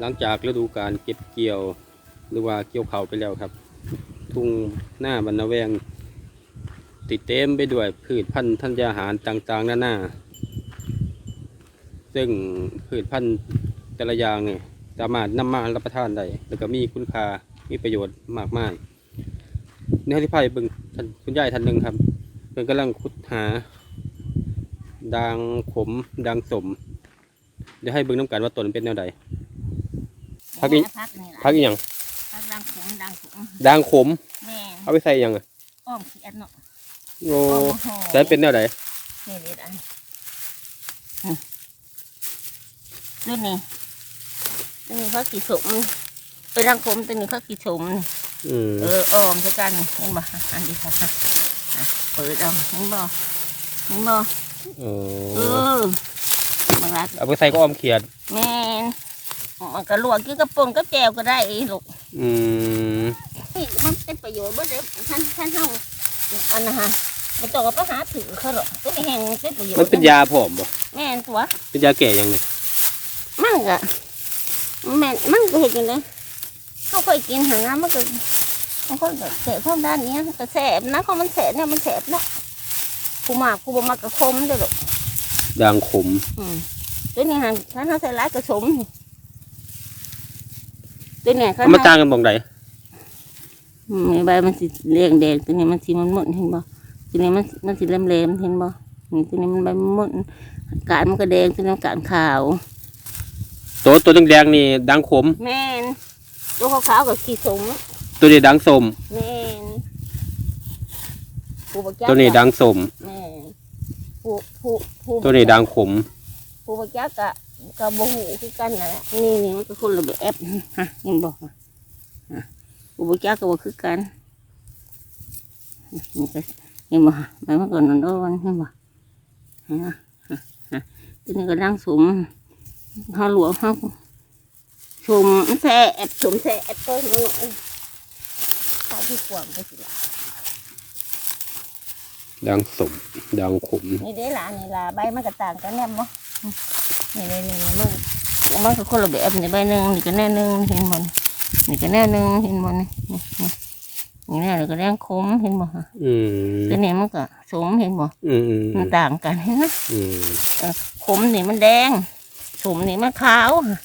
หลังจากฤดูการเก็บเกี่ยวหรือว่าเกี่ยวเขาไปแล้วครับ ทุ่งหน้าบรรณแวง ติดเต็มไปด้วยพืชพันธุ์ธัญญาหารต่างๆนานาซึ่งพืชพันธุ์แต่ละอย่างเนี่ยสามารถนำมารับประทานได้แล้วก็มีคุณค่ามีประโยชน์มากมายในที่ไพ่เบิ่งท่านคุณยายท่านหนึ่งครับเพิ่นกำลังขุดหาดังขมดังสมเดี๋ยวให้เบิ่งน้ำกันว่าตนเป็นแนวใด พักอีพักนี่ล่ะพักอีหยังพักดังขมดังขมดังขม แม่เอาไปใส่หยังอะอ้อมเขียนเนาะโอ้อ้อมห่อแต่เป็นแนวใดนี่เด็ดอันอืมดูนี่ตัวนี้พักกี่สมเออดังขมตัวนี้พักกี่สมนี่อืมเอออ้อมคือกันเห็นบ่อันนี้ค่ะอะเปิดเอาเห็นบ่เห็นบ่เอเอออมาลัดเอาไปใส่ก็อ้อมเขียดแม่น มันก็ลวกกินกระปงกับแจวก็ได้อีลูกอืมนี่มันเป็นประโยชน์บ่เด้อท่านท่านเฮาอันนะฮะบ่ต้องเอาไปหาถือเขาหรอกตัวนี้แห้งเป็นประโยชน์มันเป็นยาผอมบ่แม่นตัวเป็นยาแก่ยังไงมันก็แม่นมันก็เฮ็ดจังได๋เฮาเคยกินหางน้ำมันก็มันก็แสบความด้านนี้ก็แสบนะของมันแสบเนี่ยมันแสบเนาะกูมากกูบ่มักก็คมเด้อลูกดังขมอืมตัวนี้หันท่านเฮาใส่หลายก็สมนี่ ตัวเนี้คันเอามาเฮาต่างกันบ่งใดอืมใบมันสิเรียงแดงตัวนี้มันสีมันหมดเห็นบ่ตัวนี้มันมันสีแหลมๆเห็นบ่นี่ตัวนี้มันใบมันหมดกาดมันก็แดงตัวนี้มันกาดขาวตัวตัวแดงๆนี่ดังขม แม่นตัวขาวๆกับสีสมตัวนี้ดังส้มแม่นผู้บักจักตัวนี้ดังส้มแม่นผู้ผู้ผู้ตัวนี้ดังขม ผู้บักจักกะ กะบ่ฮู้คือกันนั่นแหละนี่นี่มันก็คนละแบบฮะเห็นบ่ฮะฮะผู้บักจักก็บ่คือกันนี่ก็เห็นบ่ฮะใบมันก็นอนๆเห็นบ่เห็นบ่ฮะฮะตัวนี้ก็ดังสมเฮาหลวงเฮาชมแซ่บชมแซ่บก็หน่อยข้าวที่ขวางก็สิล่ะดังส้มดังขมนี่ได้ล่ะนี่ล่ะใบมันก็ต่างกันแน่บ่นี่ นี่นี่นี่มันมันก็คนละแบบนี่ใบหนึงนี่ก็แน่หนึงเห็นบ่นี่นี่ก็แน่หนึงเห็นบ่นี่นี่นี่นี่แน่เลยก็แดงคมเห็นบ่ฮะอืมตัวนี้มันก็สมเห็นบ่อืมอืมมันต่างกันเห็นไหมอืมขมนี่มันแดงสมนี่มันขาวค่ะ